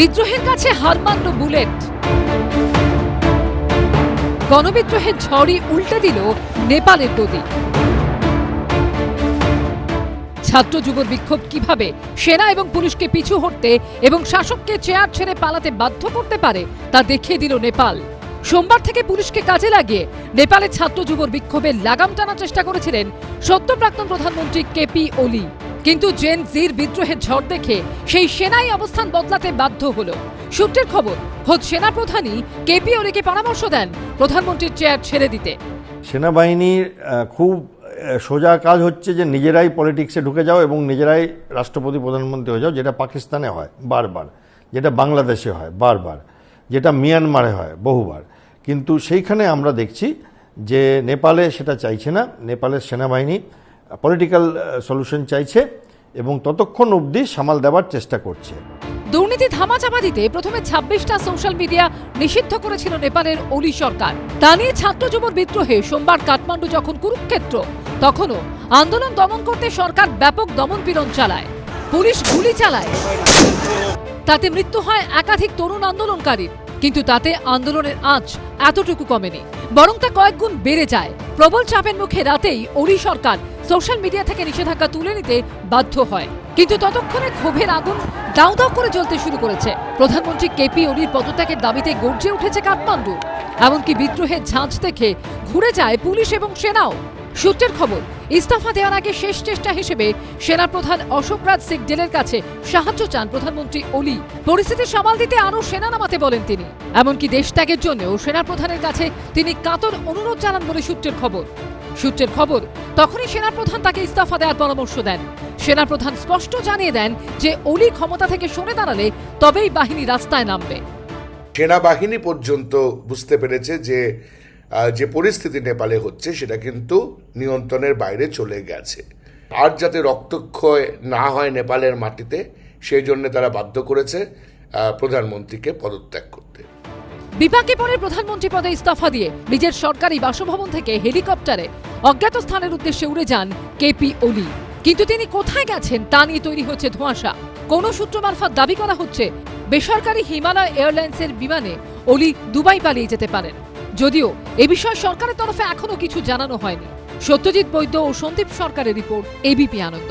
বিদ্রোহের কাছে হার মানল বুলেট। গণবিদ্রোহের ঝড়ই উল্টে দিল নেপালের গদি ছাত্র যুবর বিক্ষোভ কীভাবে সেনা এবং পুলিশকে পিছু হটতে এবং শাসককে চেয়ার ছেড়ে পালাতে বাধ্য করতে পারে তা দেখিয়ে দিল নেপাল। সোমবার থেকে পুলিশকে কাজে লাগিয়ে নেপালে ছাত্র যুবর বিক্ষোভে লাগাম টানার চেষ্টা করেছিলেন সত্য প্রাক্তন প্রধানমন্ত্রী কেপি ওলি। কিন্তু জেন জির বিদ্রোহের ঝড় দেখে সেই সেনাই অবস্থান বদলাতে বাধ্য হলো। সূত্রের খবর খোদ সেনাপ্রধানই কেপি ওলিকে পরামর্শ দেন প্রধানমন্ত্রীর চেয়ার ছেড়ে দিতে। সেনাবাহিনীর খুব সোজা কাজ হচ্ছে যে নিজেরাই পলিটিক্সে ঢুকে যাও এবং নিজেরাই রাষ্ট্রপতি, প্রধানমন্ত্রী হয়ে যাও, যেটা পাকিস্তানে হয় বারবার, যেটা বাংলাদেশে হয় বারবার, যেটা মিয়ানমারে হয় বহুবার। কিন্তু সেইখানে আমরা দেখছি যে নেপালে সেটা চাইছে না, নেপালের সেনাবাহিনী পলিটিক্যাল সলিউশন চাইছে এবং ততক্ষণ অবধি সামাল দেওয়ার চেষ্টা করছে। দুর্নীতি ধামাচাপা দিতে প্রথমে ছাব্বিশটা সোশ্যাল মিডিয়া নিষিদ্ধ করেছিল নেপালের ওলি সরকার। তা নিয়ে ছাত্র যুবর বিদ্রোহে সোমবার কাঠমান্ডু যখন কুরুক্ষেত্র, তখনও আন্দোলন দমন করতে সরকার ব্যাপক দমন পীড়ন চালায়। পুলিশ গুলি চালায়। তাতে মৃত্যু হয় একাধিক তরুণ আন্দোলনকারীর, কিন্তু তাতে আন্দোলনের আঁচ এতটুকু কমেনি। বরং তা কয়েক গুণ বেড়ে যায়। প্রবল চাপের মুখে রাতেই ওড়ি সরকার সোশ্যাল মিডিয়া থেকে নিষেধাজ্ঞা তুলে নিতে বাধ্য হয়। কিন্তু ততক্ষণে ক্ষোভের আগুন দাউ দাউ করে জ্বলতে শুরু করেছে। প্রধানমন্ত্রী কেপি ওলির পদত্যাগের দাবিতে গর্জে উঠেছে কাঠমান্ডু। এমনকি বিদ্রোহের ঝাঁঝ দেখে ঘুরে যায় পুলিশ এবং সেনাও। সূত্রের খবর, ইস্তফা দেওয়ার আগে শেষ চেষ্টা হিসেবে সেনাপ্রধান অশোক রাজ সিগডেলের কাছে সাহায্য চান প্রধানমন্ত্রী ওলি পরিস্থিতি সামাল দিতে আরও সেনা নামাতে বলেন তিনি। এমনকি দেশ ত্যাগের জন্যও সেনাপ্রধানের কাছে তিনি কাতর অনুরোধ জানান বলে সূত্রের খবর। সূত্রের খবর, তখনই সেনাপ্রধান তাকে ইস্তফা দেওয়ার পরামর্শ দেন। সেনাপ্রধান স্পষ্ট জানিয়ে দেন যে ওলি ক্ষমতা থেকে সরে দাঁড়ালে তবেই বাহিনী রাস্তায় নামবে। সেনাবাহিনী পর্যন্ত বুঝতে পেরেছে যে যে পরিস্থিতি নেপালে হচ্ছে, সেটা কিন্তু নিয়ন্ত্রণের বাইরে চলে গেছে। আর যাতে রক্তক্ষয় না হয় নেপালের মাটিতে, সেই জন্য তারা বাধ্য করেছে প্রধানমন্ত্রীকে পদত্যাগ করতে। বিপাকে পরে প্রধানমন্ত্রী পদে ইস্তফা দিয়ে নিজের সরকারি বাসভবন থেকে হেলিকপ্টারে অজ্ঞাত স্থানের উদ্দেশ্যে উড়ে যান কেপি ওলি। কিন্তু তিনি কোথায় গেছেন তা নিয়ে তৈরি হচ্ছে ধোঁয়াশা। কোন সূত্র মারফত দাবি করা হচ্ছে, বেসরকারি হিমালয় এয়ারলাইন্সের বিমানে ওলি দুবাই পালিয়ে যেতে পারেন। যদিও এ বিষয়ে সরকারের তরফে এখনও কিছু জানানো হয়নি। সত্যজিৎ বৈদ্য ও সন্দীপ সরকারের report ABP Ananda.